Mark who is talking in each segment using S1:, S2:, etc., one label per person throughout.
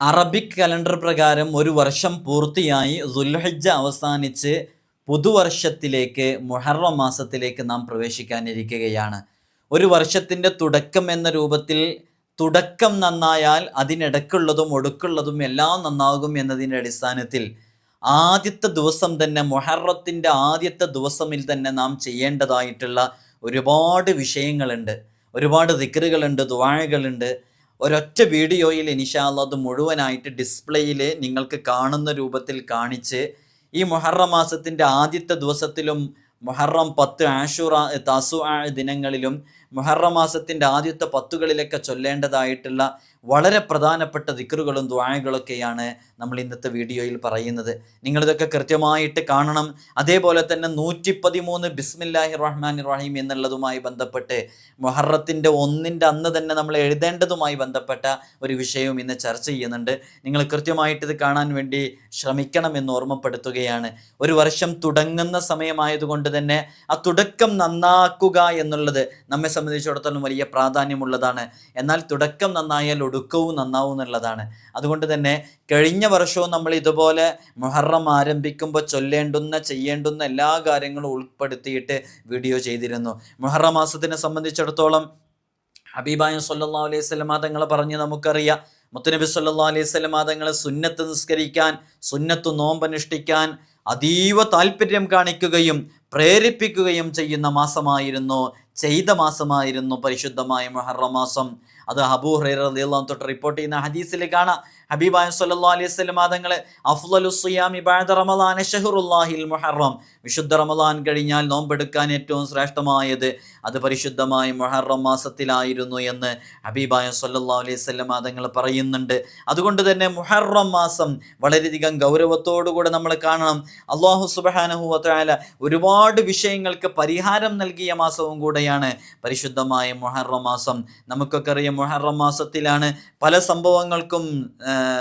S1: Arabic calendar പ്രകാരം ഒരു വർഷം പൂർത്തിയായി ദുൽഹജ്ജ അവസാനിച്ച് പുതുവർഷത്തിലേക്ക് മുഹറം മാസത്തിലേക്ക് നാം പ്രവേശിക്കാനിരിക്കുകയാണ്. ഒരു വർഷത്തിന്റെ തുടക്കം എന്ന രൂപത്തിൽ തുടക്കം നന്നായാൽ അതിനിടക്കുള്ളതും ഒടുക്കുള്ളതും എല്ലാം നന്നാകും എന്നതിന്റെ അടിസ്ഥാനത്തിൽ ആദ്യത്തെ ദിവസം തന്നെ മുഹറത്തിന്റെ ആദ്യത്തെ ദിവസമിൽ തന്നെ നാം ചെയ്യേണ്ടതായിട്ടുള്ള ഒരുപാട് വിഷയങ്ങളുണ്ട്. ഒരുപാട് ദിക്കറുകളുണ്ട് ദ്വാഴകളുണ്ട് ഒരൊറ്റ വീഡിയോയിൽ ഇനിഷാല്ല അത് മുഴുവനായിട്ട് ഡിസ്പ്ലേയിൽ നിങ്ങൾക്ക് കാണുന്ന രൂപത്തിൽ കാണിച്ച് ഈ മുഹറം മാസത്തിന്റെ ആദ്യത്തെ ദിവസത്തിലും മുഹറം പത്ത് ആഷുറ തസു ദിനങ്ങളിലും മുഹറം മാസത്തിന്റെ ആദ്യത്തെ പത്തുകളിലൊക്കെ ചൊല്ലേണ്ടതായിട്ടുള്ള വളരെ പ്രധാനപ്പെട്ട ദിക്കറുകളും ദ്വായകളൊക്കെയാണ് നമ്മൾ ഇന്നത്തെ വീഡിയോയിൽ പറയുന്നത്. നിങ്ങളിതൊക്കെ കൃത്യമായിട്ട് കാണണം. അതേപോലെ തന്നെ നൂറ്റി പതിമൂന്ന് ബിസ്മില്ലാഹി റഹ്മാൻ റഹീം എന്നുള്ളതുമായി ബന്ധപ്പെട്ട് മൊഹറത്തിന്റെ ഒന്നിന്റെ അന്ന് തന്നെ നമ്മൾ എഴുതേണ്ടതുമായി ബന്ധപ്പെട്ട ഒരു വിഷയവും ഇന്ന് ചർച്ച ചെയ്യുന്നുണ്ട്. നിങ്ങൾ കൃത്യമായിട്ട് ഇത് കാണാൻ വേണ്ടി ശ്രമിക്കണം എന്ന് ഓർമ്മപ്പെടുത്തുകയാണ്. ഒരു വർഷം തുടങ്ങുന്ന സമയമായതുകൊണ്ട് തന്നെ ആ തുടക്കം നന്നാക്കുക എന്നുള്ളത് നമ്മെ സംബന്ധിച്ചിടത്തോളം വലിയ പ്രാധാന്യമുള്ളതാണ്. എന്നാൽ തുടക്കം നന്നായാൽ ഒടുക്കവും നന്നാവും എന്നുള്ളതാണ്. അതുകൊണ്ട് തന്നെ കഴിഞ്ഞ വർഷവും നമ്മൾ ഇതുപോലെ മുഹറം ആരംഭിക്കുമ്പോൾ ചൊല്ലേണ്ടുന്ന ചെയ്യേണ്ടുന്ന എല്ലാ കാര്യങ്ങളും ഉൾപ്പെടുത്തിയിട്ട് വീഡിയോ ചെയ്തിരുന്നു. മുഹറം മാസത്തിനെ സംബന്ധിച്ചിടത്തോളം ഹബീബായ സല്ലാ അലൈഹി സ്വലമ തങ്ങൾ പറഞ്ഞ് നമുക്കറിയാം. മുത്തനബി സല്ലാ അലൈഹി സ്വലമാ തങ്ങൾ സുന്നത്ത് നിസ്കരിക്കാൻ സുന്നത്ത് നോമ്പനുഷ്ഠിക്കാൻ അതീവ താല്പര്യം കാണിക്കുകയും പ്രേരിപ്പിക്കുകയും ചെയ്യുന്ന മാസമായിരുന്നു ചെയ്ത മാസമായിരുന്നു പരിശുദ്ധമായ മുഹറം മാസം. അത് അബൂ ഹുറൈറ തൊട്ട് റിപ്പോർട്ട് ചെയ്യുന്ന ഹദീസിലേക്കാണ് കാണാം. ഹബീബായ സല്ലല്ലാഹു അലൈഹി ബഅദ റമളാൻ ഷഹ്റുല്ലാഹിൽ മുഹറം. വിശുദ്ധ റമളാൻ കഴിഞ്ഞാൽ നോമ്പെടുക്കാൻ ഏറ്റവും ശ്രേഷ്ഠമായത് അത് പരിശുദ്ധമായ മുഹറം മാസത്തിലായിരുന്നു എന്ന് ഹബീബായ സല്ലല്ലാഹു അലൈഹി വസല്ലം തങ്ങൾ പറയുന്നുണ്ട്. അതുകൊണ്ട് തന്നെ മുഹറം മാസം വളരെയധികം ഗൗരവത്തോടുകൂടെ നമ്മൾ കാണണം. അള്ളാഹു സുബ്ഹാനഹു വതആല ഒരുപാട് വിഷയങ്ങൾക്ക് പരിഹാരം നൽകിയ മാസവും കൂടെയാണ് പരിശുദ്ധമായ മുഹറം മാസം. നമുക്കൊക്കെ അറിയാം മുഹറം മാസത്തിലാണ് പല സംഭവങ്ങൾക്കും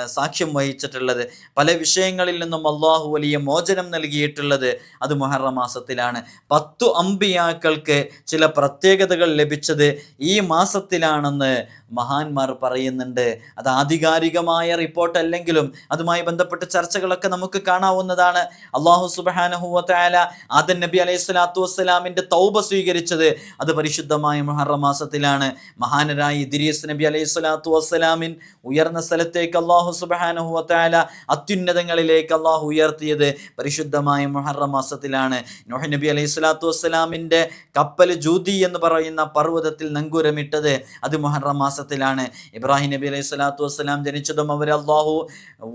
S1: സാക്ഷ്യം വഹിച്ചിട്ടുള്ളത്. പല വിഷയങ്ങളിൽ നിന്നും അള്ളാഹു വലിയ മോചനം നൽകിയിട്ടുള്ളത് അത് മുഹറം മാസത്തിലാണ്. പത്തു അമ്പിയാക്കൾക്ക് ചില പ്രത്യേകതകൾ ലഭിച്ചത് ഈ മാസത്തിലാണെന്ന് മഹാന്മാർ പറയുന്നുണ്ട്. അത് ആധികാരികമായ റിപ്പോർട്ട് അല്ലെങ്കിലും അതുമായി ബന്ധപ്പെട്ട ചർച്ചകളൊക്കെ നമുക്ക് കാണാവുന്നതാണ്. അള്ളാഹു സുബാനഹുവല ആദൻ നബി അലൈഹി സ്വലാത്തു വസ്സലാമിന്റെ തൗബ സ്വീകരിച്ചത് അത് പരിശുദ്ധമായ മുഹറം മാസത്തിലാണ്. മഹാനരായ ഇദ്രീസ് നബി അലൈഹി സ്വലാത്തു വസ്സലാമിൻ ഉയർന്ന സ്ഥലത്തേക്ക് അള്ളാഹു സുബാനഹുവല അത്യുന്നതങ്ങളിലേക്ക് അള്ളാഹു ഉയർത്തിയത് പരിശുദ്ധമായ മുഹറം മാസത്തിലാണ്. നബി അലൈഹി സ്വലാത്തു വസ്സലാമിന്റെ കപ്പൽ ജൂതി എന്ന് പറയുന്ന പർവതത്തിൽ നങ്കൂരമിട്ടത് അത് മുഹറം മാസത്തിലാണ് ഇബ്രാഹിം നബി അലൈഹി സ്വലാത്തു വസ്സലാം ജനിച്ചതും അവർ അള്ളാഹു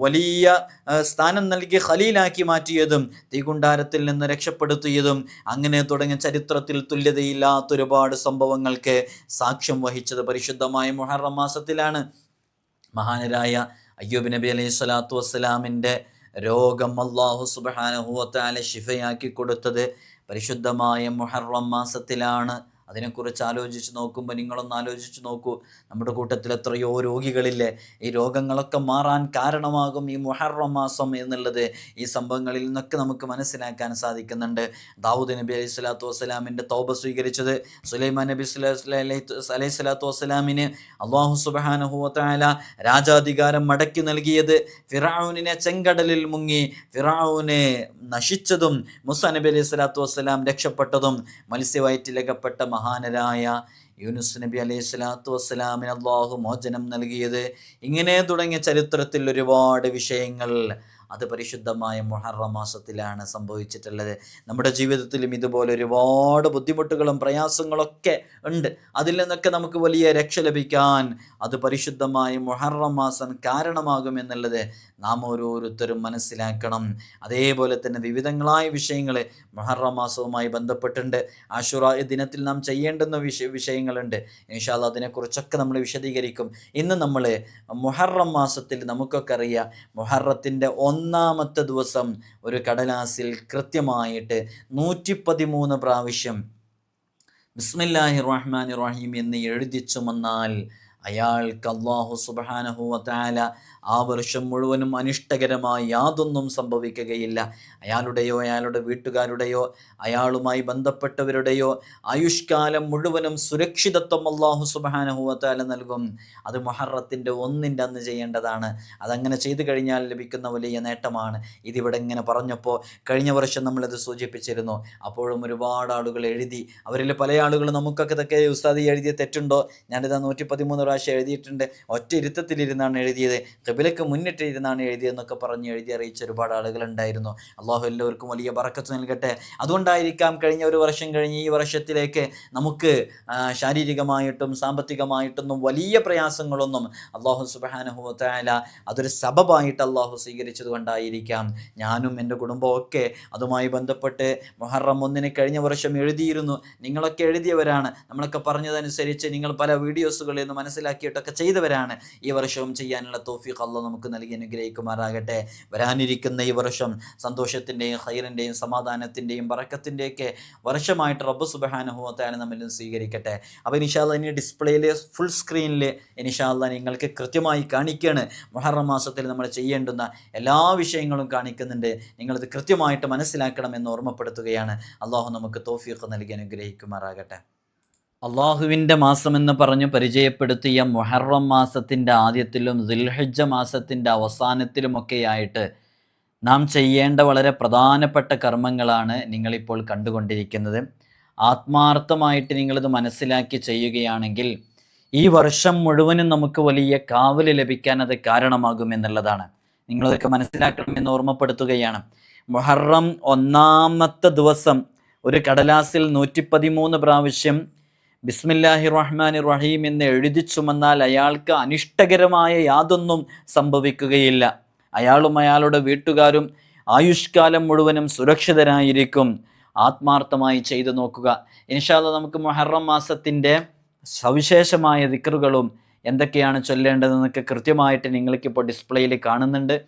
S1: വലിയ സ്ഥാനം നൽകി ഖലീലാക്കി മാറ്റിയതും തീകുണ്ടാരത്തിൽ നിന്ന് രക്ഷപ്പെടുത്തിയതും അങ്ങനെ തുടങ്ങിയ ചരിത്രത്തിൽ തുല്യതയില്ലാത്ത ഒരുപാട് സംഭവങ്ങൾക്ക് സാക്ഷ്യം വഹിച്ചത് പരിശുദ്ധമായ മുഹറം മാസത്തിലാണ്. മഹാനരായ അയ്യൂബ് നബി അലൈഹി സ്വലാത്തു വസ്സലാമിന്റെ രോഗം അള്ളാഹു സുബാനഹുവത്താലെ ഷിഫയാക്കി കൊടുത്തത് പരിശുദ്ധമായ മുഹറം മാസത്തിലാണ്. അതിനെക്കുറിച്ച് ആലോചിച്ച് നോക്കുമ്പോൾ നിങ്ങളൊന്ന് ആലോചിച്ച് നോക്കൂ. നമ്മുടെ കൂട്ടത്തിൽ എത്രയോ രോഗികളില്ലേ? ഈ രോഗങ്ങളൊക്കെ മാറാൻ കാരണമാകും ഈ മുഹറം മാസം എന്നുള്ളത് ഈ സംഭവങ്ങളിൽ നിന്നൊക്കെ നമുക്ക് മനസ്സിലാക്കാൻ സാധിക്കുന്നുണ്ട്. ദാവൂദ് നബി അലൈഹി സ്വലാത്തു വസ്സലാമിന്റെ തോബ സ്വീകരിച്ചത് സുലൈമാൻ നബി അലൈഹി സ്വലാത്തു വസ്സലാമിന് അള്ളാഹു സുബാനഹുല രാജാധികാരം മടക്കി നൽകിയത്. ഫിറാവുനെ ചെങ്കടലിൽ മുങ്ങി ഫിറാവുനെ നശിച്ചതും മുസാ നബി അലൈഹി സ്വലാത്തു വസ്സലാം രക്ഷപ്പെട്ടതും മത്സ്യവയറ്റിലകപ്പെട്ട മഹാനരായ യൂനുസ് നബി അലൈഹി സ്വലാത്തു വസ്സലാമിന് അള്ളാഹു മോചനം നൽകിയത്. ഇങ്ങനെ തുടങ്ങിയ ചരിത്രത്തിൽ ഒരുപാട് വിഷയങ്ങൾ അത് പരിശുദ്ധമായ മുഹറം മാസത്തിലാണ് സംഭവിച്ചിട്ടുള്ളത്. നമ്മുടെ ജീവിതത്തിലും ഇതുപോലെ ഒരുപാട് ബുദ്ധിമുട്ടുകളും പ്രയാസങ്ങളൊക്കെ ഉണ്ട്. അതിൽ നിന്നൊക്കെ നമുക്ക് വലിയ രക്ഷ ലഭിക്കാൻ അത് പരിശുദ്ധമായ മുഹറം മാസം കാരണമാകും എന്നുള്ളത് നാം ഓരോരുത്തരും മനസ്സിലാക്കണം. അതേപോലെ തന്നെ വിവിധങ്ങളായ വിഷയങ്ങൾ മുഹറം മാസവുമായി ബന്ധപ്പെട്ടുണ്ട് ആഷുറ ദിനത്തിൽ നാം ചെയ്യേണ്ടുന്ന വിഷ വിഷയങ്ങളുണ്ട്. ഇൻഷാല്ല അതിനെക്കുറിച്ചൊക്കെ നമ്മൾ വിശദീകരിക്കും. ഇന്ന് നമ്മൾ മുഹറം മാസത്തിൽ നമുക്കൊക്കെ അറിയാം. മുഹറത്തിന്റെ ഒന്നാമത്തെ ദിവസം ഒരു കടലാസിൽ കൃത്യമായിട്ട് നൂറ്റി പതിമൂന്ന് പ്രാവശ്യം ബിസ്മില്ലാഹി റഹ്മാൻ റഹീം എന്ന് എഴുതി ചുമന്നാൽ അയാൾക്ക് അള്ളാഹു സുബാനഹുവത്താല ആ വർഷം മുഴുവനും അനിഷ്ടകരമായി യാതൊന്നും സംഭവിക്കുകയില്ല. അയാളുടെയോ അയാളുടെ വീട്ടുകാരുടെയോ അയാളുമായി ബന്ധപ്പെട്ടവരുടെയോ ആയുഷ്കാലം മുഴുവനും സുരക്ഷിതത്വം അള്ളാഹു സുബാനഹുവത്താല നൽകും. അത് മൊഹറത്തിന്റെ ഒന്നിന്റെ അന്ന് ചെയ്യേണ്ടതാണ്. അതങ്ങനെ ചെയ്തു കഴിഞ്ഞാൽ ലഭിക്കുന്ന വലിയ നേട്ടമാണ്. ഇതിവിടെ ഇങ്ങനെ പറഞ്ഞപ്പോൾ കഴിഞ്ഞ വർഷം നമ്മളിത് സൂചിപ്പിച്ചിരുന്നു. അപ്പോഴും ഒരുപാട് ആളുകൾ എഴുതി അവരിൽ പല ആളുകൾ നമുക്കൊക്കെ ഇതൊക്കെ ഉസ്താദി എഴുതിയ തെറ്റുണ്ടോ? ഞാനിതാ നൂറ്റി പതിമൂന്ന് പ്രാവശ്യം എഴുതിയിട്ടുണ്ട്. ഒറ്റ ഇരുത്തത്തിലിരുന്നാണ് എഴുതിയത്. കബിലക്ക് മുന്നിട്ടിരുന്നാണ് എഴുതിയതെന്നൊക്കെ പറഞ്ഞ് എഴുതി അറിയിച്ച ഒരുപാട് ആളുകളുണ്ടായിരുന്നു. അള്ളാഹു എല്ലാവർക്കും വലിയ ബറക്കത്ത് നൽകട്ടെ. അതുകൊണ്ടായിരിക്കാം കഴിഞ്ഞ ഒരു വർഷം കഴിഞ്ഞ് ഈ വർഷത്തിലേക്ക് നമുക്ക് ശാരീരികമായിട്ടും സാമ്പത്തികമായിട്ടൊന്നും വലിയ പ്രയാസങ്ങളൊന്നും അള്ളാഹു സുബാനഹുല അതൊരു സബബായിട്ട് അള്ളാഹു സ്വീകരിച്ചത് കൊണ്ടായിരിക്കാം. ഞാനും എന്റെ കുടുംബവും ഒക്കെ അതുമായി ബന്ധപ്പെട്ട് മൊഹറം ഒന്നിന് കഴിഞ്ഞ വർഷം എഴുതിയിരുന്നു. നിങ്ങളൊക്കെ എഴുതിയവരാണ്. നമ്മളൊക്കെ പറഞ്ഞതനുസരിച്ച് നിങ്ങൾ പല വീഡിയോസുകളിൽ നിന്ന് മനസ്സിലാക്കിയിട്ടൊക്കെ ചെയ്തവരാണ്. ഈ വർഷവും ചെയ്യാനുള്ള തോഫീഖ് അള്ളാഹ് നമുക്ക് നൽകി അനുഗ്രഹിക്കുമാറാകട്ടെ. വരാനിരിക്കുന്ന ഈ വർഷം സന്തോഷത്തിന്റെയും ഹൈറിന്റെയും സമാധാനത്തിന്റെയും പറക്കത്തിന്റെയൊക്കെ വർഷമായിട്ട് റബ്ബ് സുബഹാനുഭവത്തായാലും നമ്മളും സ്വീകരിക്കട്ടെ. അപ്പോൾ ഇനിഷാല്ല ഇനി ഡിസ്പ്ലേയിൽ ഫുൾ സ്ക്രീനിൽ ഇനിഷാല്ല നിങ്ങൾക്ക് കൃത്യമായി കാണിക്കുകയാണ് മുഹറം മാസത്തിൽ നമ്മൾ ചെയ്യേണ്ടുന്ന എല്ലാ വിഷയങ്ങളും കാണിക്കുന്നുണ്ട്. നിങ്ങളത് കൃത്യമായിട്ട് മനസ്സിലാക്കണമെന്ന് ഓർമ്മപ്പെടുത്തുകയാണ്. അള്ളാഹു നമുക്ക് തോഫീഖ് നൽകി അനുഗ്രഹിക്കുമാറാകട്ടെ. അള്ളാഹുവിന്റെ മാസമെന്ന് പറഞ്ഞു പരിചയപ്പെടുത്തിയ മൊഹറം മാസത്തിന്റെ ആദ്യത്തിലും ദുൽഹജ്ജ മാസത്തിന്റെ അവസാനത്തിലുമൊക്കെയായിട്ട് നാം ചെയ്യേണ്ട വളരെ പ്രധാനപ്പെട്ട കർമ്മങ്ങളാണ് നിങ്ങളിപ്പോൾ കണ്ടുകൊണ്ടിരിക്കുന്നത്. ആത്മാർത്ഥമായിട്ട് നിങ്ങളിത് മനസ്സിലാക്കി ചെയ്യുകയാണെങ്കിൽ ഈ വർഷം മുഴുവനും നമുക്ക് വലിയ കാവൽ ലഭിക്കാൻ അത് കാരണമാകുമെന്നുള്ളതാണ് നിങ്ങളതൊക്കെ മനസ്സിലാക്കണമെന്ന് ഓർമ്മപ്പെടുത്തുകയാണ്. മൊഹറം ഒന്നാമത്തെ ദിവസം ഒരു കടലാസിൽ നൂറ്റി പ്രാവശ്യം ബിസ്മില്ലാഹി റഹ്മാൻ റഹീം എന്ന് എഴുതി ചുമന്നാൽ അയാൾക്ക് അനിഷ്ടകരമായ യാതൊന്നും സംഭവിക്കുകയില്ല. അയാളും അയാളുടെ വീട്ടുകാരും ആയുഷ്കാലം മുഴുവനും സുരക്ഷിതരായിരിക്കും. ആത്മാർത്ഥമായി ചെയ്തു നോക്കുക. ഇൻഷാല്ല നമുക്ക് മൊഹറം മാസത്തിന്റെ സവിശേഷമായ ദിക്കറുകളും എന്തൊക്കെയാണ് ചൊല്ലേണ്ടതെന്നൊക്കെ കൃത്യമായിട്ട് നിങ്ങൾക്കിപ്പോൾ ഡിസ്പ്ലേയിൽ കാണുന്നുണ്ട്.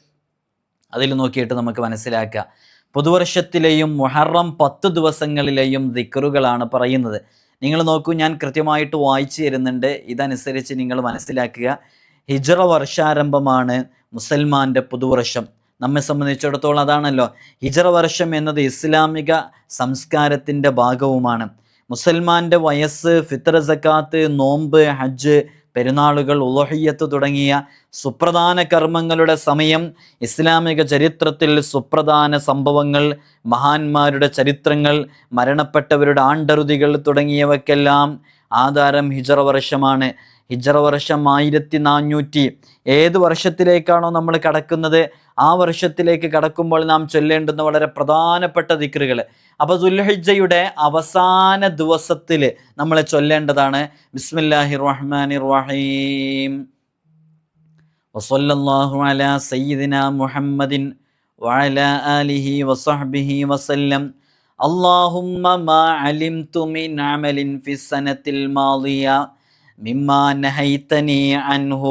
S1: അതിൽ നോക്കിയിട്ട് നമുക്ക് മനസ്സിലാക്കാം. പുതുവർഷത്തിലെയും മൊഹറം പത്ത് ദിവസങ്ങളിലെയും ദിക്കറുകളാണ് പറയുന്നത്. നിങ്ങൾ നോക്കൂ ഞാൻ കൃത്യമായിട്ട് വായിച്ചു തരുന്നുണ്ട്. ഇതനുസരിച്ച് നിങ്ങൾ മനസ്സിലാക്കുക. ഹിജറ വർഷാരംഭമാണ് മുസൽമാന്റെ പുതുവർഷം. നമ്മെ സംബന്ധിച്ചിടത്തോളം അതാണല്ലോ. ഹിജറ വർഷം എന്നത് ഇസ്ലാമിക സംസ്കാരത്തിന്റെ ഭാഗവുമാണ്. മുസൽമാന്റെ വയസ്സ് ഫിത്ര സക്കാത്ത് നോമ്പ് ഹജ്ജ് പെരുന്നാളുകൾ ഉലഹിയത്ത് തുടങ്ങിയ സുപ്രധാന കർമ്മങ്ങളുടെ സമയം ഇസ്ലാമിക ചരിത്രത്തിൽ സുപ്രധാന സംഭവങ്ങൾ മഹാന്മാരുടെ ചരിത്രങ്ങൾ മരണപ്പെട്ടവരുടെ ആണ്ടറുതികൾ തുടങ്ങിയവക്കെല്ലാം ആധാരം ഹിജറ വർഷമാണ്. ഹിജറ വർഷം ആയിരത്തി നാനൂറ്റി ഏത് വർഷത്തിലേക്കാണോ നമ്മൾ കടക്കുന്നത്? ആ വർഷത്തിലേക്ക് കടക്കുമ്പോൾ നാം ചൊല്ലേണ്ടുന്ന വളരെ പ്രധാനപ്പെട്ട ദിക്റുകൾ അപ്പോൾ ദുൽഹിജയുടെ അവസാന ദിവസത്തിൽ നമ്മൾ ചൊല്ലേണ്ടതാണ് ബിസ്മില്ലാഹി റഹ്മാനി റഹീം വസല്ലല്ലാഹു അലാ സയ്യിദിന മുഹമ്മദിൻ وعلى آله وصحبه وسلم اللهم ما علمت من عمل في السنة الماضية مما نهيتني عنه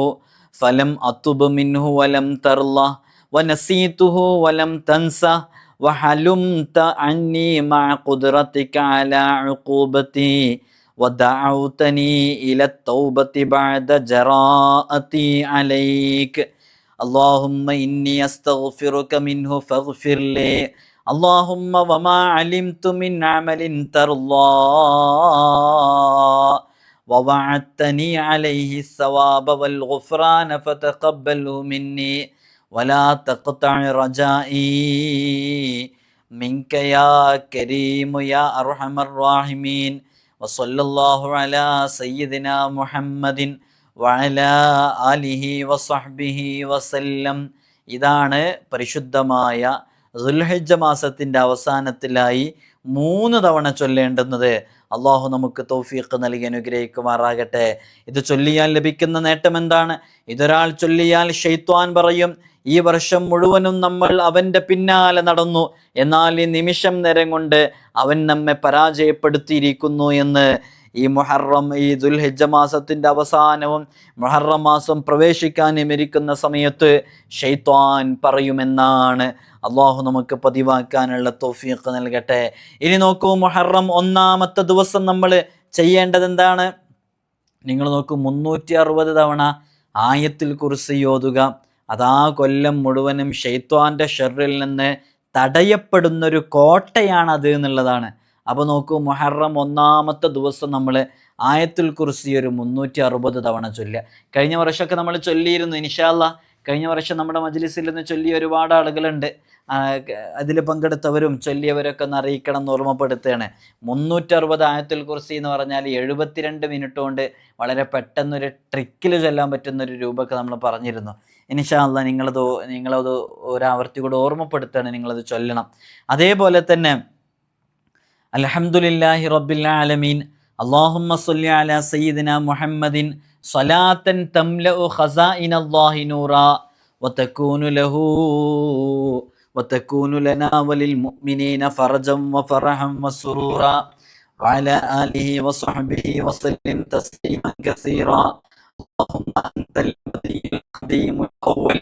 S1: فلم أتب منه ولم ترله ونسيته ولم تنسه وحلمت عني مع قدرتك على عقوبتي ودعوتني إلى التوبة بعد جراءتي عليك. اللهم إني أستغفرك منه فاغفر لي. اللهم وما علمت من عمل ترضى ووعدتني عليه الثواب والغفران فتقبله مني. ولا تقطع رجائي منك يا كريم يا أرحم الراحمين وصلى الله على سيدنا محمد وعلى آله وصحبه وسلم ഇതാണ് പരിശുദ്ധമായ ദുൽഹജ്ജ മാസത്തിൻ്റെ അവസാനത്തിലായി മൂന്ന് തവണ ചൊല്ലേണ്ടുന്നത് അള്ളാഹു നമുക്ക് തൗഫീഖ് നൽകി അനുഗ്രഹിക്കുമാറാകട്ടെ. ഇത് ചൊല്ലിയാൽ ലഭിക്കുന്ന നേട്ടം എന്താണ്? ഇതൊരാൾ ചൊല്ലിയാൽ ഷെയ്ത്വാൻ പറയും ഈ വർഷം മുഴുവനും നമ്മൾ അവന്റെ പിന്നാലെ നടന്നു. എന്നാൽ ഈ നിമിഷം നേരം കൊണ്ട് അവൻ നമ്മെ പരാജയപ്പെടുത്തിയിരിക്കുന്നു എന്ന് ഈ മുഹറം ഈ ദുൽഹിജ മാസത്തിന്റെ അവസാനവും മുഹറം മാസം പ്രവേശിക്കാൻ ഇരിക്കുന്ന സമയത്ത് ഷെയ്ത്വാൻ പറയുമെന്നാണ്. അള്ളാഹു നമുക്ക് പതിവാക്കാനുള്ള തോഫിയൊക്കെ നൽകട്ടെ. ഇനി നോക്കൂ മുഹറം ഒന്നാമത്തെ ദിവസം നമ്മൾ ചെയ്യേണ്ടത് എന്താണ്? നിങ്ങൾ നോക്കൂ മുന്നൂറ്റി അറുപത് തവണ ആയത്തിൽ കുറിച്ച് ഓതുക. അതാ കൊല്ലം മുഴുവനും ഷെയ്ത്വാന്റെ ഷെറിൽ നിന്ന് തടയപ്പെടുന്നൊരു കോട്ടയാണ് അത് എന്നുള്ളതാണ്. അപ്പോൾ നോക്കൂ മുഹറം ഒന്നാമത്തെ ദിവസം നമ്മൾ ആയത്തുൽ കുറിസി ഒരു മുന്നൂറ്റി അറുപത് തവണ ചൊല്ലുക. കഴിഞ്ഞ വർഷമൊക്കെ നമ്മൾ ചൊല്ലിയിരുന്നു ഇൻഷാല്ല കഴിഞ്ഞ വർഷം നമ്മുടെ മജ്ലിസിൽ നിന്ന് ചൊല്ലിയ ഒരുപാട് ആളുകളുണ്ട്. അതിൽ പങ്കെടുത്തവരും ചൊല്ലിയവരൊക്കെ ഒന്ന് അറിയിക്കണം എന്ന് ഓർമ്മപ്പെടുത്തുകയാണ്. മുന്നൂറ്ററുപത് ആയത്തിൽ കുറിച്ച് എന്ന് പറഞ്ഞാൽ എഴുപത്തിരണ്ട് മിനിറ്റ് കൊണ്ട് വളരെ പെട്ടെന്നൊരു ട്രിക്കിൽ ചൊല്ലാൻ പറ്റുന്ന ഒരു രൂപമൊക്കെ നമ്മൾ പറഞ്ഞിരുന്നു. ഇനിഷാല്ല നിങ്ങളത് നിങ്ങളത് ഒരാവർത്തി കൂടെ ഓർമ്മപ്പെടുത്തുകയാണ് നിങ്ങളത് ചൊല്ലണം. അതേപോലെ തന്നെ അലഹമുല്ലാഹി റബ്ബിൽ ആലമീൻ اللهم صل على سيدنا محمد صلاة تملأ خزائن الله نورا وتكون له وتكون لنا وللمؤمنين فرجا وفرحا وسرورا وعلى آله وصحبه وسلم تسليما كثيرا اللهم أنت البديع القديم الأول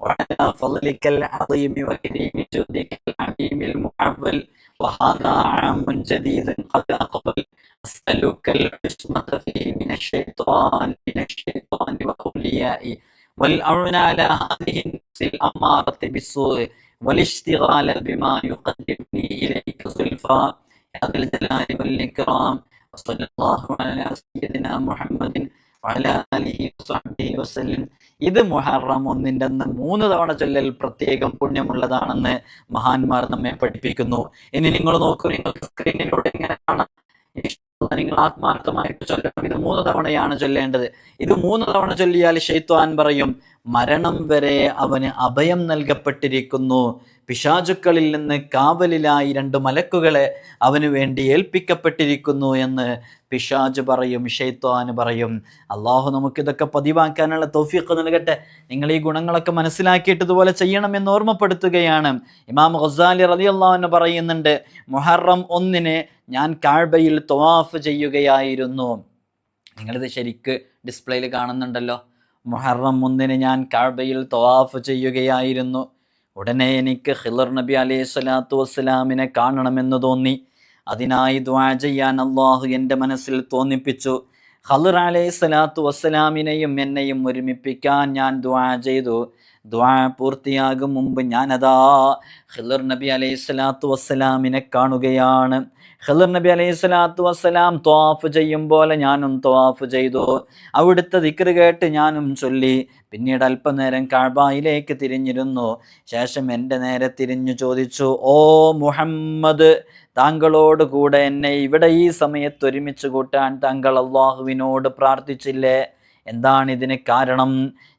S1: وعلى فضلك العظيم وكريم جودك العليم المحول وهذا عام جديد قد أقبل أسألك العصمة فيه من الشيطان من الشيطان وأوليائي والأعون على هذه النفس الأمارة بالسوء والاشتغال بما يقدمني إليك زلفى يا ذا الجلال والإكرام وصلى الله على سيدنا محمد وعلى آله وصحبه وسلم ഇത് മുഹറം ഒന്നിന്റെ അന്ന് മൂന്ന് തവണ ചൊല്ലൽ പ്രത്യേകം പുണ്യമുള്ളതാണെന്ന് മഹാന്മാർ നമ്മെ പഠിപ്പിക്കുന്നു. ഇനി നിങ്ങൾ നോക്കൂ നിങ്ങൾക്ക് സ്ക്രീനിലൂടെ ഇങ്ങനെ കാണാം. നിങ്ങൾ ആത്മാർത്ഥമായിട്ട് ചൊല്ലണം. ഇത് മൂന്ന് തവണയാണ് ചൊല്ലേണ്ടത്. ഇത് മൂന്ന് തവണ ചൊല്ലിയാൽ ഷെയ്ത്വാൻ പറയും മരണം വരെ അവന് അഭയം നൽകപ്പെട്ടിരിക്കുന്നു. പിശാചുക്കളിൽ നിന്ന് കാവലിലായി രണ്ട് മലക്കുകളെ അവന് വേണ്ടി ഏൽപ്പിക്കപ്പെട്ടിരിക്കുന്നു എന്ന് പിശാജ് പറയും ഷെയ്ത്വാന് പറയും. അള്ളാഹു നമുക്കിതൊക്കെ പതിവാക്കാനുള്ള തൗഫീഖ് നൽകട്ടെ. നിങ്ങൾ ഈ ഗുണങ്ങളൊക്കെ മനസ്സിലാക്കിയിട്ട് ഇതുപോലെ ചെയ്യണമെന്ന് ഓർമ്മപ്പെടുത്തുകയാണ്. ഇമാം ഖസാലി റലി അള്ളാഹുവിന് പറയുന്നുണ്ട് മുഹറം ഒന്നിന് ഞാൻ കാഴ്ബയിൽ തൊവാഫ് ചെയ്യുകയായിരുന്നു. നിങ്ങളിത് ശരിക്ക് ഡിസ്പ്ലേയിൽ കാണുന്നുണ്ടല്ലോ. മുഹറം ഒന്നിന് ഞാൻ കാഴ്ബയിൽ തൊവാഫ് ചെയ്യുകയായിരുന്നു. ഉടനെ എനിക്ക് ഹിലർ നബി അലൈഹി സ്വലാത്തു വസ്സലാമിനെ കാണണമെന്ന് തോന്നി. അതിനായി ദ്വാ ചെയ്യാൻ അള്ളാഹു എന്റെ മനസ്സിൽ തോന്നിപ്പിച്ചു. ഖലർ അലൈഹി വസ്സലാമിനെയും എന്നെയും ഒരുമിപ്പിക്കാൻ ഞാൻ ദ്വാ ചെയ്തു. ദ്വാ പൂർത്തിയാകും മുമ്പ് ഞാനതാ ഖിലർ നബി അലൈഹി സ്വലാത്തു വസ്സലാമിനെ കാണുകയാണ്. ഖിലർ നബി അലൈഹി സ്വലാത്തു വസ്സലാം ത്വാഫ് ചെയ്യും പോലെ ഞാനും ത്വാഫ് ചെയ്തു. അവിടുത്തെ ദിക്റ് കേട്ട് ഞാനും ചൊല്ലി. പിന്നീട് അല്പനേരം കാഴ്ബായിലേക്ക് തിരിഞ്ഞിരുന്നു. ശേഷം എന്റെ നേരെ തിരിഞ്ഞു ചോദിച്ചു ഓ മുഹമ്മദ് താങ്കളോട് കൂടെ എന്നെ ഇവിടെ ഈ സമയത്ത് ഒരുമിച്ച് കൂട്ടാൻ താങ്കൾ അള്ളാഹുവിനോട് പ്രാർത്ഥിച്ചില്ലേ? എന്താണ് ഇതിന് കാരണം?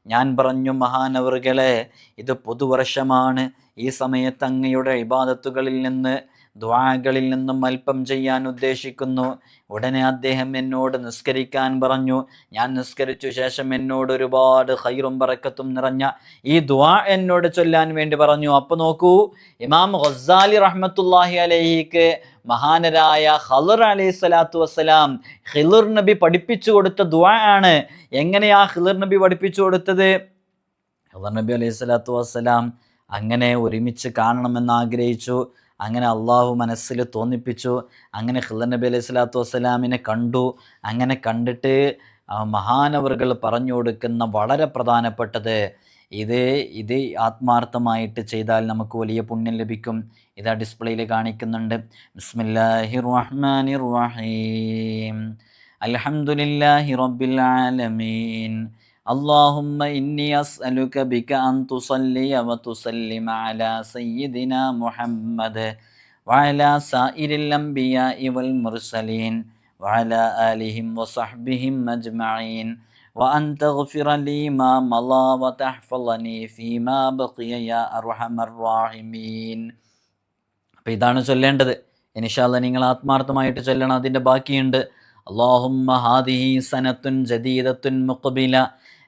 S1: ഞാൻ പറഞ്ഞു മഹാനവറുകളെ ഇത് പുതുവർഷമാണ്. ഈ സമയത്ത് അങ്ങയുടെ ഇബാദത്തുകളിൽ നിന്ന് ദ്വാകളിൽ നിന്നും അല്പം ചെയ്യാൻ ഉദ്ദേശിക്കുന്നു. ഉടനെ അദ്ദേഹം എന്നോട് നിസ്കരിക്കാൻ പറഞ്ഞു. ഞാൻ നിസ്കരിച്ചു ശേഷം എന്നോട് ഒരുപാട് ഹൈറും പറക്കത്തും നിറഞ്ഞ ഈ ദ്വാ എന്നോട് ചൊല്ലാൻ വേണ്ടി പറഞ്ഞു. അപ്പോൾ നോക്കൂ ഇമാം ഖസാലി റഹ്മത്തുല്ലാഹി അലഹിക്ക് മഹാനരായ ഹലർ അലൈഹി സ്വലാത്തു വസ്സലാം ഹിലുർ നബി പഠിപ്പിച്ചു കൊടുത്ത ദ്വാ ആണ്. എങ്ങനെയാ ഹിലുർ നബി പഠിപ്പിച്ചു കൊടുത്തത്? ഹിലുർ നബി അലൈഹി സ്വലാത്തു വസ്സലാം അങ്ങനെ ഒരുമിച്ച് കാണണമെന്ന് ആഗ്രഹിച്ചു. അങ്ങനെ അള്ളാഹു മനസ്സിൽ തോന്നിപ്പിച്ചു. അങ്ങനെ ഖില്ലർ നബി അലൈഹി സ്വലാത്തു വസ്സലാമിനെ കണ്ടു. അങ്ങനെ കണ്ടിട്ട് മഹാനവറുകൾ പറഞ്ഞു കൊടുക്കുന്ന വളരെ പ്രധാനപ്പെട്ടത് ഇത് ഇത് ആത്മാർത്ഥമായിട്ട് ചെയ്താൽ നമുക്ക് വലിയ പുണ്യം ലഭിക്കും. ഇതാ ഡിസ്പ്ലേയിൽ കാണിക്കുന്നുണ്ട്. ബിസ്മില്ലാഹി റഹ്മാനി റഹീം റബ്ബിൽ ആലമീൻ اللهم إني أسألك بك أن تصلي وتسلم على سيدنا محمد وعلى سائر الأنبياء والمرسلين وعلى آلهم وصحبهم أجمعين وأن تغفر لي ما مضى وتحفظني فيما بقي يا أرحم الراحمين അപ്പോൾ ഇതാണ് ചൊല്ലേണ്ടത് ഇനിഷാല്ല നിങ്ങൾ ആത്മാർത്ഥമായിട്ട് ചൊല്ലണം അതിൻ്റെ ബാക്കിയുണ്ട് അള്ളാഹുമ്മ ഹാദിഹി സനത്തുൻ ജദീദത്തുൻ മുഖബില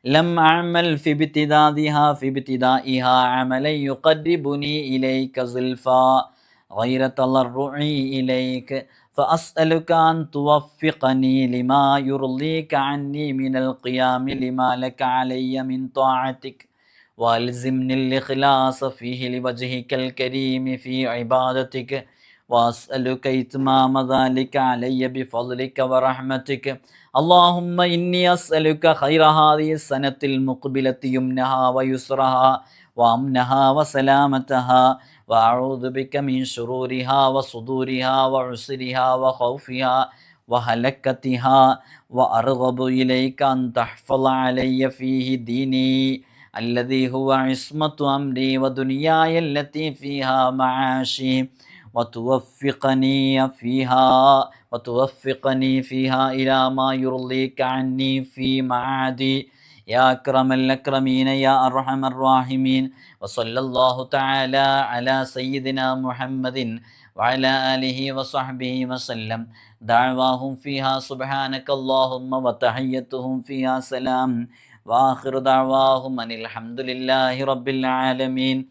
S1: لم أعمل في ابتدادها في ابتدائها عملا يقربني إليك زلفا غير تضرعي إليك فأسألك أن توفقني لما يرضيك عني من القيام لما لك علي من طاعتك. والزمني الإخلاص فيه لوجهك الكريم في عبادتك وأسألك إتمام ذلك علي بفضلك ورحمتك. اللهم إني أسألك خير هذه السنة المقبلة يمنها ويسرها وأمنها وسلامتها وأعوذ بك من شرورها وصدورها وعسرها وخوفها وهلكتها وأرغب إليك أن تحفظ علي فيه ديني الذي هو عصمة أمري ودنياي التي فيها معاشي وتوفقني فيها وتوفقني فيها إلى ما يرضيك عني في معادي. يا أكرم الأكرمين يا أرحم الراحمين. وصلى الله تعالى على سيدنا محمد وعلى آله وصحبه وسلم. دعواهم فيها سبحانك اللهم وتحيتهم فيها سلام. وآخر دعواهم أن الحمد لله رب العالمين.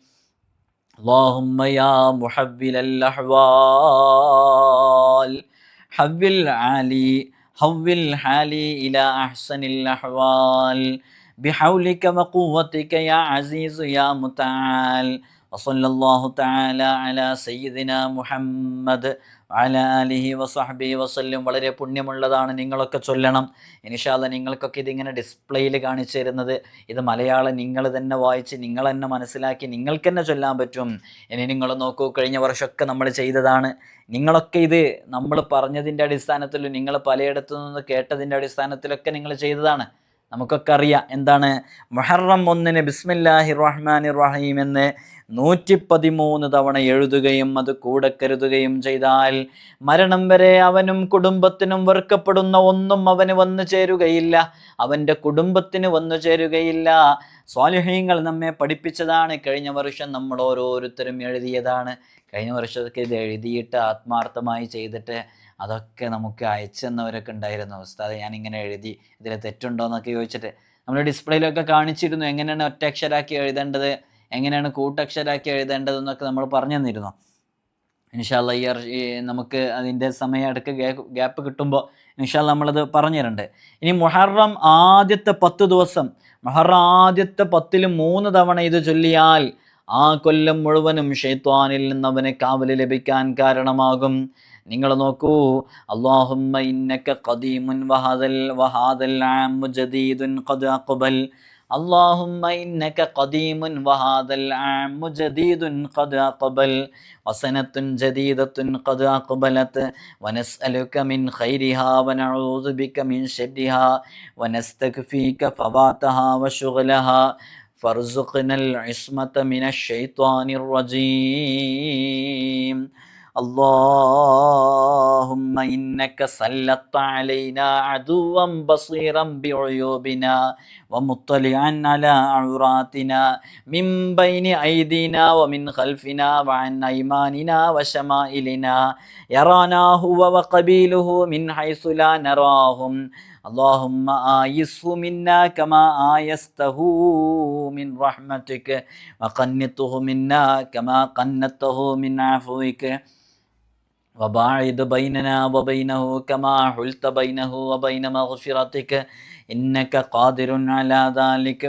S1: اللهم يا محول الأحوال. حول علي حول حالي إلى أحسن الأحوال بحولك وقوتك يا عزيز يا متعال وصلى الله تعالى على سيدنا محمد അല അലിഹി വസഹബി വസല്ലും വളരെ പുണ്യമുള്ളതാണ് നിങ്ങളൊക്കെ ചൊല്ലണം. ഇനിഷാല്ല നിങ്ങൾക്കൊക്കെ ഇതിങ്ങനെ ഡിസ്പ്ലേയിൽ കാണിച്ചു തരുന്നത്. ഇത് മലയാളം നിങ്ങൾ തന്നെ വായിച്ച് നിങ്ങൾ തന്നെ മനസ്സിലാക്കി നിങ്ങൾക്ക് തന്നെ ചൊല്ലാൻ പറ്റും. ഇനി നിങ്ങൾ നോക്കൂ കഴിഞ്ഞ വർഷമൊക്കെ നമ്മൾ ചെയ്തതാണ്. നിങ്ങളൊക്കെ ഇത് നമ്മൾ പറഞ്ഞതിന്റെ അടിസ്ഥാനത്തിലും നിങ്ങൾ പലയിടത്തു നിന്ന് കേട്ടതിന്റെ അടിസ്ഥാനത്തിലൊക്കെ നിങ്ങൾ ചെയ്തതാണ്. നമുക്കൊക്കെ അറിയാം എന്താണ്? മുഹറം ഒന്നിന് ബിസ്മില്ലാഹി റഹ്മാൻ റഹീം എന്ന് നൂറ്റി പതിമൂന്ന് തവണ എഴുതുകയും അത് കൂടെ കരുതുകയും ചെയ്താൽ മരണം വരെ അവനും കുടുംബത്തിനും വെറുക്കപ്പെടുന്ന ഒന്നും അവന് വന്നു ചേരുകയില്ല. അവന്റെ കുടുംബത്തിന് വന്നു ചേരുകയില്ല. സ്വാലിഹ്യങ്ങൾ നമ്മെ പഠിപ്പിച്ചതാണ്. കഴിഞ്ഞ വർഷം നമ്മൾ ഓരോരുത്തരും എഴുതിയതാണ്. കഴിഞ്ഞ വർഷത്തേക്ക് ഇത് എഴുതിയിട്ട് ആത്മാർത്ഥമായി ചെയ്തിട്ട് അതൊക്കെ നമുക്ക് അയച്ചെന്നവരൊക്കെ ഉണ്ടായിരുന്നു. ഉസ്താദ് ഞാനിങ്ങനെ എഴുതി. ഇതിൽ തെറ്റുണ്ടോ എന്നൊക്കെ ചോദിച്ചിട്ട് നമ്മൾ ഡിസ്പ്ലേയിലൊക്കെ കാണിച്ചിരുന്നു. എങ്ങനെയാണ് ഒറ്റക്ഷരാക്കി എഴുതേണ്ടത്? എങ്ങനെയാണ് കൂട്ടക്ഷരാക്കി എഴുതേണ്ടത് എന്നൊക്കെ നമ്മൾ പറഞ്ഞു തന്നിരുന്നു ഇൻഷാല്ല ഈ നമുക്ക് അതിന്റെ സമയം ഗ്യാപ്പ് കിട്ടുമ്പോൾ ഇൻഷാല്ല നമ്മളത് പറഞ്ഞു തരുന്നുണ്ട് ഇനി മുഹറം ആദ്യത്തെ പത്ത് ദിവസം മുഹറം ആദ്യത്തെ പത്തിൽ മൂന്ന് തവണ ഇത് ചൊല്ലിയാൽ ആ കൊല്ലം മുഴുവനും ഷെയ്ത്വാനിൽ നിന്ന് അവന് കാവൽ ലഭിക്കാൻ കാരണമാകും. നിങ്ങൾ നോക്കൂ അള്ളാഹുമ്മ ഇന്നക ഖദീമുൻ വഹാദൽ വഹാദൽ ആമു ജദീദുൻ اللهم إنك قديم وهذا العام جديد قد أقبل وسنة جديدة قد أقبلت ونسألك من خيرها ونعوذ بك من شرها ونستكفيك فواتها وشغلها. فارزقنا العصمة من الشيطان الرجيم. اللهم إنك سلطت علينا عدوا بصيرا بعيوبنا ومطلعا على عوراتنا من بين أيدينا ومن خلفنا وعن أيماننا وشمائلنا. يرانا هو وقبيله من حيث لا نراهم. اللهم آيسه منا كما آيسته من رحمتك. وقنطه منا كما قنطه من عفوك. وباعد بيننا وبينه كما حلت بينه وبين مغفرتك إنك قادر على ذلك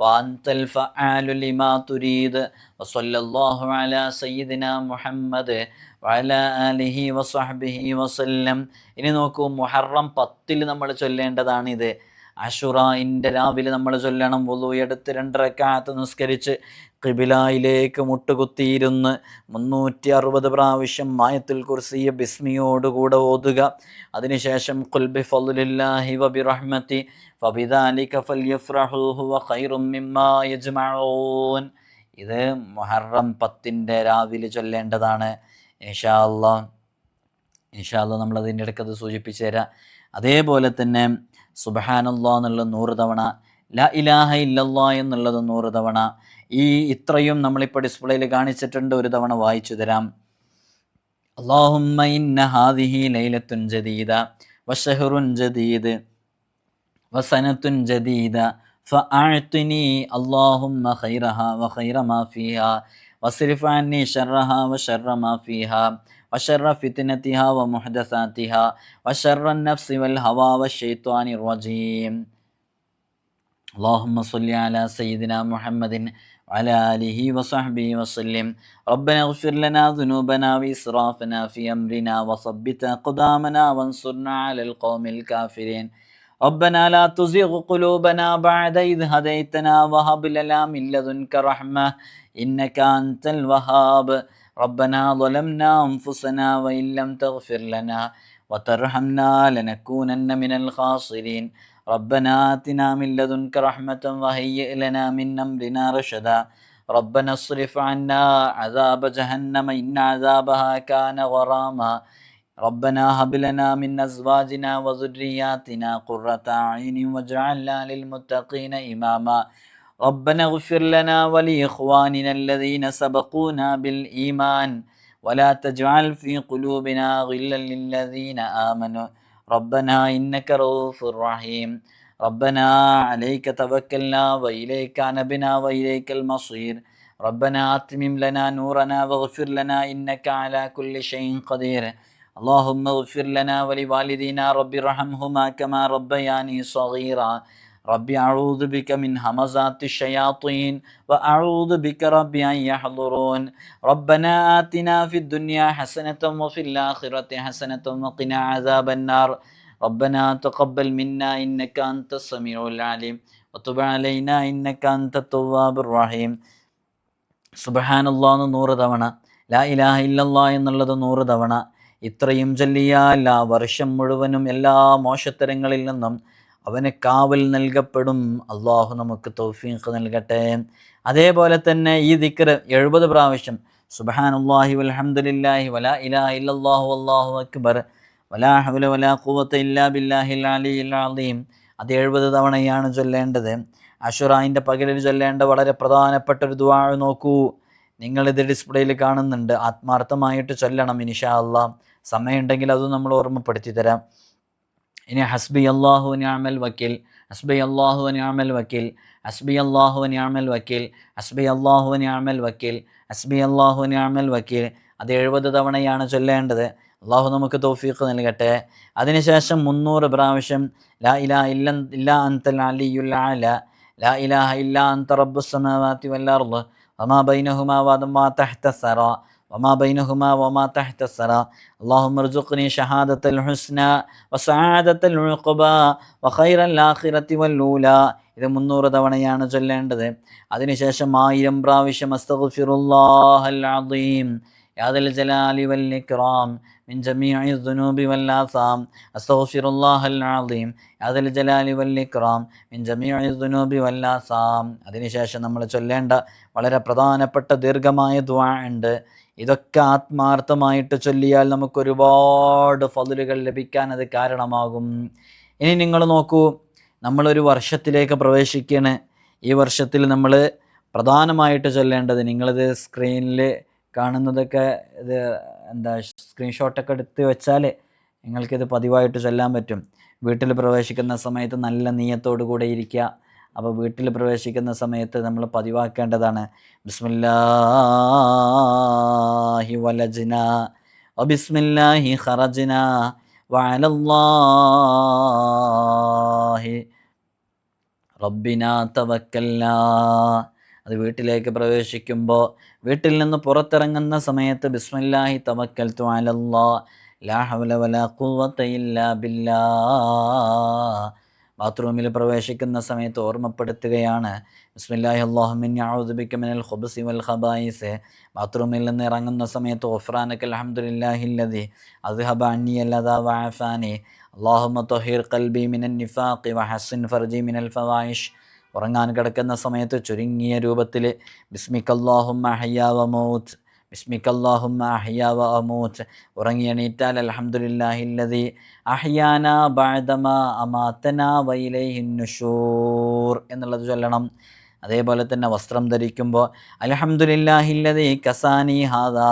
S1: وأنت الفعال لما تريد وصلى الله على سيدنا محمد وعلى آله وصحبه وسلم ഇനി നോക്കൂ മുഹറം പത്തിൽ നമ്മൾ ചൊല്ലേണ്ടതാണിത് അഷുറായിന്റെ രാവിലെ നമ്മൾ ചൊല്ലണം വുളു എടുത്ത് രണ്ടരക്കാത്ത് നിസ്കരിച്ച് കിബിലായിലേക്ക് മുട്ടുകുത്തിയിരുന്ന് മുന്നൂറ്റി അറുപത് പ്രാവശ്യം മായത്തിൽ കുർസിയ ബിസ്മിയോടുകൂടെ ഓതുക. അതിനുശേഷം കുൽബി ഫലുലില്ലാഹി വബി റഹ്മത്തി ഫബിദാലിക യജ്മഊൻ. ഇത് മുഹറം പത്തിന്റെ രാവിലെ ചൊല്ലേണ്ടതാണ്. ഇൻഷാ അല്ലാ ഇൻഷാ അല്ലാ നമ്മൾ അതിന്റെ ഇടയ്ക്ക് സൂചിപ്പിച്ചു തരാം. അതേപോലെ തന്നെ സുബഹാനല്ലാ എന്നുള്ള നൂറ് തവണ ല ഇലാഹ ഇല്ലല്ലാ എന്നുള്ളത് നൂറ് തവണ ഈ ഇത്രയും നമ്മളിപ്പോൾ ഡിസ്പ്ലേയിൽ കാണിച്ചിട്ടുണ്ട് ഒരു തവണ വായിച്ചു തരാം. അള്ളാഹുമ്മ ഇന്ന ഹാദിഹി ലൈലത്തുൻ ജദീദ ജദീദ് വസനത്തുൻ ജദീദ ഫഅഅ്തിനി അല്ലാഹുമ്മ വസ്രിഫ് അന്നി وشر فتنتها ومحدثاتها وشر النفس والهوى والشيطان الرجيم. اللهم صل على سيدنا محمد وعلى آله وصحبه وسلم. ربنا اغفر لنا ذنوبنا وإسرافنا في أمرنا وثبت أقدامنا وانصرنا على القوم الكافرين. ربنا لا تزغ قلوبنا بعد إذ هديتنا وهب لنا من لدنك رحمة إنك أنت الوهاب. ربنا ظلمنا أنفسنا وإن لم تغفر لنا وترحمنا لنكونن من الخاسرين. ربنا آتنا من لدنك رحمة وهيئ لنا من أمرنا رشدا. ربنا اصرف عنا عذاب جهنم إن عذابها كان غراما. ربنا هب لنا من أزواجنا وذرياتنا قرة أعين واجعلنا للمتقين إماما. ربنا اغفر لنا ولإخواننا الذين سبقونا بالإيمان ولا تجعل في قلوبنا غلا للذين آمنوا ربنا إنك رؤوف رحيم ربنا عليك توكلنا وإليك نبنا وإليك المصير ربنا أتمم لنا نورنا واغفر لنا إنك على كل شيء قدير اللهم اغفر لنا ولوالدينا رب ارحمهما كما ربياني صغيرا رب أعوذ بك من همزات الشياطين وأعوذ بك رب أن يحضرون ربنا آتنا في الدنيا حسنة وفي الآخرة حسنة وقنا عذاب النار ربنا تقبل منا إنك أنت السميع العليم وتب علينا إنك أنت التواب الرحيم സുബഹാനല്ലാ എന്ന് നൂറ് തവണ ലാ ഇലാഹ ഇല്ലല്ലാ എന്നുള്ളത് നൂറ് തവണ ഇത്രയും ചൊല്ലിയാൽ ആ വർഷം മുഴുവനും എല്ലാ മോശത്തരങ്ങളിൽ നിന്നും അവന് കാവൽ നൽകപ്പെടും. അള്ളാഹു നമുക്ക് തൗഫീഖ് നൽകട്ടെ. അതേപോലെ തന്നെ ഈ ദിക്കർ എഴുപത് പ്രാവശ്യം. സുബഹാനുല്ലാഹി വലഹമുല്ലാഹി വലാ ഇലാ ഇല്ലാഹു അള്ളാഹു അക്ബർ. വലാ ഹൗല വലാ ഖുവത ഇല്ലാ ബില്ലാഹി അലി അലീം. അത് എഴുപത് തവണയാണ് ചൊല്ലേണ്ടത്. അഷുറായിന്റെ പകലിൽ ചൊല്ലേണ്ട വളരെ പ്രധാനപ്പെട്ട ഒരു ദുവാ നോക്കൂ. നിങ്ങളിത് ഡിസ്പ്ലേയിൽ കാണുന്നുണ്ട്. ആത്മാർത്ഥമായിട്ട് ചൊല്ലണം ഇനിഷാ അള്ളാ സമയമുണ്ടെങ്കിൽ അതും നമ്മൾ ഓർമ്മപ്പെടുത്തി തരാം ഇനി ഹസ്ബി അള്ളാഹു നിയാമൽ വക്കീൽ ഹസ്ബി അള്ളാഹു നിയാമൽ വക്കീൽ ഹസ്ബി അള്ളാഹു നിയാമൽ വക്കീൽ ഹസ്ബി അള്ളാഹു നിയാമൽ വക്കീൽ ഹസ്ബി അള്ളാഹു നിയാമൽ വക്കീൽ. അത് എഴുപത് തവണയാണ് ചൊല്ലേണ്ടത്. അള്ളാഹു നമുക്ക് തൗഫീഖ് നൽകട്ടെ. അതിനുശേഷം മുന്നൂറ് പ്രാവശ്യം ലാ ഇലാ ഇല്ല ഇല്ലാ അന്തൽ അലിയുൽ അല ലാ ഇലാഹ ഇല്ലാ അന്ത റബ്ബുസ് സമാവാതി വൽ അർൾ വമാ ബൈനഹുമാ വാ തഹ്ത സറ وما بينهما وما تحت الثرى اللهم ارزقني شهادة الحسنى وسعادة العقبى وخير الآخرة والأولى ഇത് മുന്നൂറ് തവണയാണ് ചൊല്ലേണ്ടത് അതിനുശേഷം ആയിരം പ്രാവശ്യം അസ്തഗ്ഫിറുല്ലാഹൽ അദീം യാദൽ ജലാലി വൽ ഇക്റാം من جميع الذنوب والآثام أستغفر الله العظيم هذا الجلال والإكرام من جميع الذنوب والآثام അതിനുശേഷം നമ്മൾ ചൊല്ലേണ്ട വളരെ പ്രധാനപ്പെട്ട ദീർഘമായ ദുആ ഉണ്ട് ഇതൊക്കെ ആത്മാർത്ഥമായിട്ട് ചൊല്ലിയാൽ നമുക്ക് ഒരുപാട് ഫതിലുകൾ ലഭിക്കാൻ അത് കാരണമാകും. ഇനി നിങ്ങൾ നോക്കൂ നമ്മളൊരു വർഷത്തിലേക്ക് പ്രവേശിക്കുകയാണ് ഈ വർഷത്തിൽ നമ്മൾ പ്രധാനമായിട്ട് ചൊല്ലേണ്ടത് നിങ്ങളിത് സ്ക്രീനിൽ കാണുന്നതൊക്കെ ഇത് എന്താ സ്ക്രീൻഷോട്ടൊക്കെ എടുത്ത് വെച്ചാൽ നിങ്ങൾക്കിത് പതിവായിട്ട് ചൊല്ലാൻ പറ്റും. വീട്ടിൽ പ്രവേശിക്കുന്ന സമയത്ത് നല്ല നീയത്തോടു കൂടെ ഇരിക്കുക. അപ്പോൾ വീട്ടിൽ പ്രവേശിക്കുന്ന സമയത്ത് നമ്മൾ പതിവാക്കേണ്ടതാണ്. ബിസ്മില്ലാഹി വലജ്ന ബിസ്മില്ലാഹി അത് വീട്ടിലേക്ക് പ്രവേശിക്കുമ്പോൾ വീട്ടിൽ നിന്ന് പുറത്തിറങ്ങുന്ന സമയത്ത് ബിസ്മില്ലാഹി തവക്കൽ അലല്ലാ ലാ വലാ ഖുവത ഇല്ലാ ബില്ലാ ബാത്റൂമിൽ പ്രവേശിക്കുന്ന സമയത്ത് ഓർമ്മപ്പെടുത്തുകയാണ് ബിസ്മില്ലാഹി വൽ ബാത്റൂമിൽ നിന്ന് ഇറങ്ങുന്ന സമയത്ത് ഒഫ്രാനക അൽഹംദുലില്ലാഹില്ലദി അദ്ഹബ അന്നി അല്ലദാ വഅഫാനി അല്ലാഹുമ്മ ത്വഹിർ ഖൽബി മിനൻ നിഫാഖി വഹസ്സിൻ ഫർജി മിനൽ ഉറങ്ങാൻ കിടക്കുന്ന സമയത്ത് ചുരുങ്ങിയ രൂപത്തിൽ ബിസ്മിക്കല്ലാഹുമ്മ ഹയ്യാവ മൗത്ത്. ബിസ്മിക്കല്ലാഹുമ്മ അഹ്യാ വ അമൂത്ത് ഉറങ്ങി എണീറ്റാൽ അൽഹംദുലില്ലാഹില്ലദി അഹ്യാന ബഅദമ അമാത്തന വൈലൈഹിൻ നുഷൂർ എന്നുള്ളത് ചൊല്ലണം. അതേപോലെ തന്നെ വസ്ത്രം ധരിക്കുമ്പോൾ അലഹമുല്ലാഹില്ലതി കസാനി ഹാദാ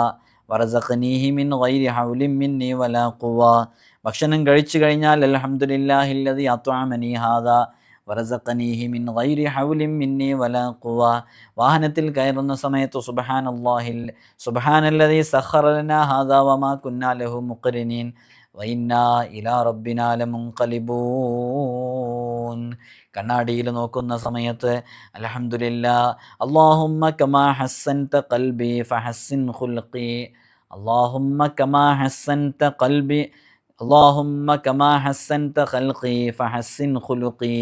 S1: വറസഖനീഹിമിൻ ഗൈരി ഹൗലിൻ മിന്നി വലാ കുവ ഭക്ഷണം കഴിച്ചു കഴിഞ്ഞാൽ അലഹമുല്ലാഹില്ലതി അത്വാമനി ഹാദാ വറസഖനീഹി മിൻ ഗൈരി ഹൗലിൻ മിന്നി വലാ ഖുവ. വാഹനത്തിൽ കയറുന്ന സമയത്ത് സുബ്ഹാനല്ലാഹിൽ സുബ്ഹാനല്ലദീ സഖറ ലനാ ഹാദാ വമാ കുന്നാ ലഹു മുഖ്രിനീൻ. വൈന്നാ ഇലാ റബ്ബിനാ ലമുൻഖലിബൂൻ. കണ്ണാടിയിൽ നോക്കുന്ന സമയത്ത് അൽഹംദുലില്ലാ അല്ലാഹുമ്മ കമാ ഹസ്സൻത ഖൽബി ഫഹസ്സിൻ ഖുൽഖി. കമാ ഹസ്സൻത ഖൽബി അല്ലാഹുമ്മ കമാ ഹസ്സൻത ഖൽഖി ഫഹസ്സൻ ഖുലുഖി.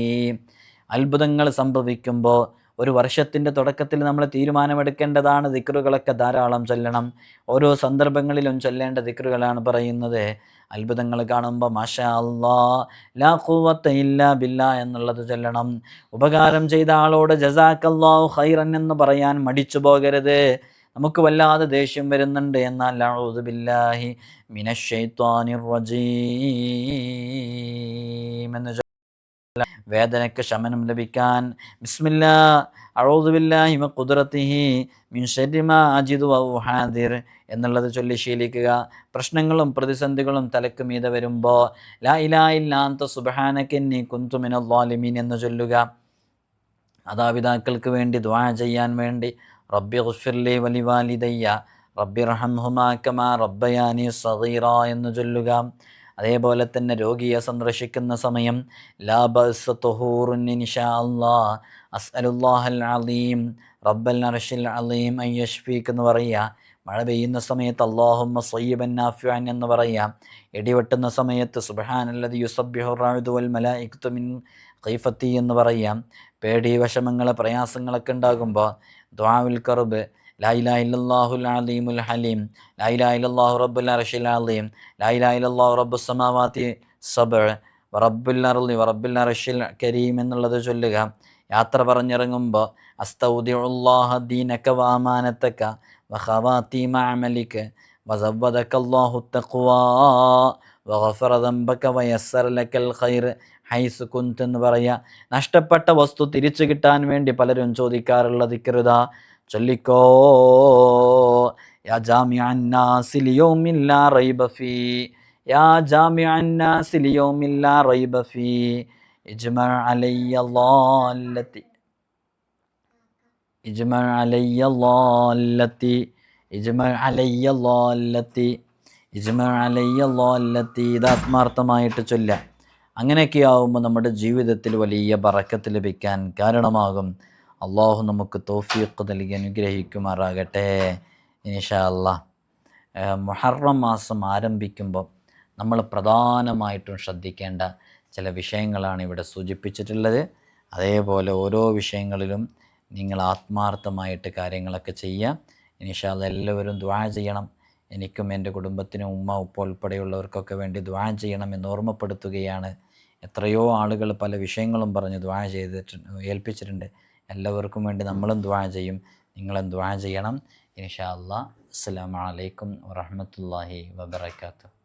S1: അത്ഭുതങ്ങൾ സംഭവിക്കുമ്പോൾ ഒരു വർഷത്തിന്റെ തുടക്കത്തിൽ നമ്മൾ തീരുമാനമെടുക്കേണ്ടതാണ് ദിക്റുകളൊക്കെ ധാരാളം ചൊല്ലണം. ഓരോ സന്ദർഭങ്ങളിലും ചൊല്ലേണ്ട ദിക്റുകളാണ് പറയുന്നത്. അത്ഭുതങ്ങൾ കാണുമ്പോൾ മാഷാ അല്ലാ ലാ ഖുവത്ത ഇല്ലാ ബില്ലാ എന്നുള്ളത് ചൊല്ലണം. ഉപകാരം ചെയ്ത ആളോട് ജസാക്കല്ലാഹു ഖൈറൻ എന്ന് പറയാൻ മടിച്ചു പോകരുത്. നമുക്ക് വല്ലാതെ ദേഷ്യം വരുന്നുണ്ട്. എന്നാൽ ബില്ലാഹി എന്ന് വേദനയ്ക്ക് ശമനം ലഭിക്കാൻ. ബിസ്മില്ലാ ഖുദ്റത്തിഹി മിൻ ശർരി മാ അജിദു വ ഉഹാദിർ എന്നുള്ളത് ചൊല്ലി ശീലിക്കുക. പ്രശ്നങ്ങളും പ്രതിസന്ധികളും തലക്ക് മീതെ വരുമ്പോൾ ലാ ഇലാ ഇല്ലാ അന്ത സുബ്ഹാനക കുന്തു മിനൽ ളാലിമീൻ എന്ന് ചൊല്ലുക. മാതാപിതാക്കൾക്ക് വേണ്ടി ദ്വാ ചെയ്യാൻ വേണ്ടി റബ്ബി ഖുഫിർലി വലി വാലിദയ്യ റബ്ബി റഹം കമാ റബ്ബയാനി സഗീറ എന്ന് ചൊല്ലുക. അതേപോലെ തന്നെ രോഗിയെ സന്ദർശിക്കുന്ന സമയം ലാബസ് ഇൻഷാ അസ്അലുല്ലാഹൽ അലീം റബ്ബൽ അർഷിൽ അലീം അയ്യഷ്ഫീഖ് എന്ന് പറയുക. മഴ പെയ്യുന്ന സമയത്ത് അള്ളാഹുമ്മ സയ്യിബൻ നാഫ്യാൻ എന്ന് പറയാം ഇടിവെട്ടുന്ന സമയത്ത് സുബഹാൻ അല്ലത് വൽ മല മിൻ ഖൈഫത്തി എന്ന് പറയാം പേടി വിഷമങ്ങൾ പ്രയാസങ്ങളൊക്കെ ഉണ്ടാകുമ്പോൾ ദ്വാവുൽ കറുബ് ലായിലാ ഇല്ലല്ലാഹുൽ അലീമുൽ ഹലീം ലായിലാ ഇല്ലല്ലാഹു റബ്ബുൽ അർഷിൽ അലീം ലായിലാ ഇല്ലല്ലാഹു റബ്ബുസ് സമാവാതി സബ് വറബ്ബുൽ അർളി വറബ്ബുൽ അർഷിൽ കരീം എന്നുള്ളത് ചൊല്ലുക. യാത്ര പറഞ്ഞിറങ്ങുമ്പോൾ അസ്തൗദിഉല്ലാഹ ദീനക വഅമാനതക വഖവാതീമ അമലിക വസവ്വദക അല്ലാഹു വഗഫറ ദംബക വയസ്സറ ലക്കൽ ഖൈർ ഹൈസ് കുന്ത് എന്ന് പറയുക നഷ്ടപ്പെട്ട വസ്തു തിരിച്ചു കിട്ടാൻ വേണ്ടി പലരും ചോദിക്കാറുള്ള ദിക്കറുത ചൊല്ലിക്കോ യാ ജാമിഅൻ നാസി ലിയൗമിൻ ലാ റൈബ ഫീ യാ ജാമിഅൻ നാസി ലിയൗമിൻ ലാ റൈബ ഫീ ഇജ്മഅ അലയ്യ ളാല്ലത്തി ഇജ്മഅ അലയ്യ ഇജ്മഅ അലയ്യ ഇജ്മഅ അലയ്യ ളാല്ലത്തി ഇത് ആത്മാർത്ഥമായിട്ട് ചൊല്ലാം അങ്ങനെയൊക്കെ ആവുമ്പോൾ നമ്മുടെ ജീവിതത്തിൽ വലിയ ബറക്കത്ത് ലഭിക്കാൻ കാരണമാകും. അള്ളാഹു നമുക്ക് തോഫീഖ് നൽകി അനുഗ്രഹിക്കുമാറാകട്ടെ. ഇൻഷാ അല്ലാ മുഹറം മാസം ആരംഭിക്കുമ്പോൾ നമ്മൾ പ്രധാനമായിട്ടും ശ്രദ്ധിക്കേണ്ട ചില വിഷയങ്ങളാണ് ഇവിടെ സൂചിപ്പിച്ചിട്ടുള്ളത്. അതേപോലെ ഓരോ വിഷയങ്ങളിലും നിങ്ങൾ ആത്മാർത്ഥമായിട്ട് കാര്യങ്ങളൊക്കെ ചെയ്യുക. അല്ലാ എല്ലാവരും ദ്വാ ചെയ്യണം. എനിക്കും എന്റെ കുടുംബത്തിനും ഉമ്മ ഉപ്പ ഉൾപ്പെടെയുള്ളവർക്കൊക്കെ വേണ്ടി ദ്വാ ചെയ്യണം എന്ന് ഓർമ്മപ്പെടുത്തുകയാണ് എത്രയോ ആളുകൾ പല വിഷയങ്ങളും പറഞ്ഞ് ദ്വാ ചെയ്തിട്ട് ഏൽപ്പിച്ചിട്ടുണ്ട്. എല്ലാവർക്കും വേണ്ടി നമ്മളും ദ്വാ ചെയ്യും. നിങ്ങളും ദ്വാ ചെയ്യണം. ഇൻഷാ അല്ലാ അസ്സലാമു അലൈക്കും വറഹ്മത്തുള്ളാഹി വബറകാതുഹു.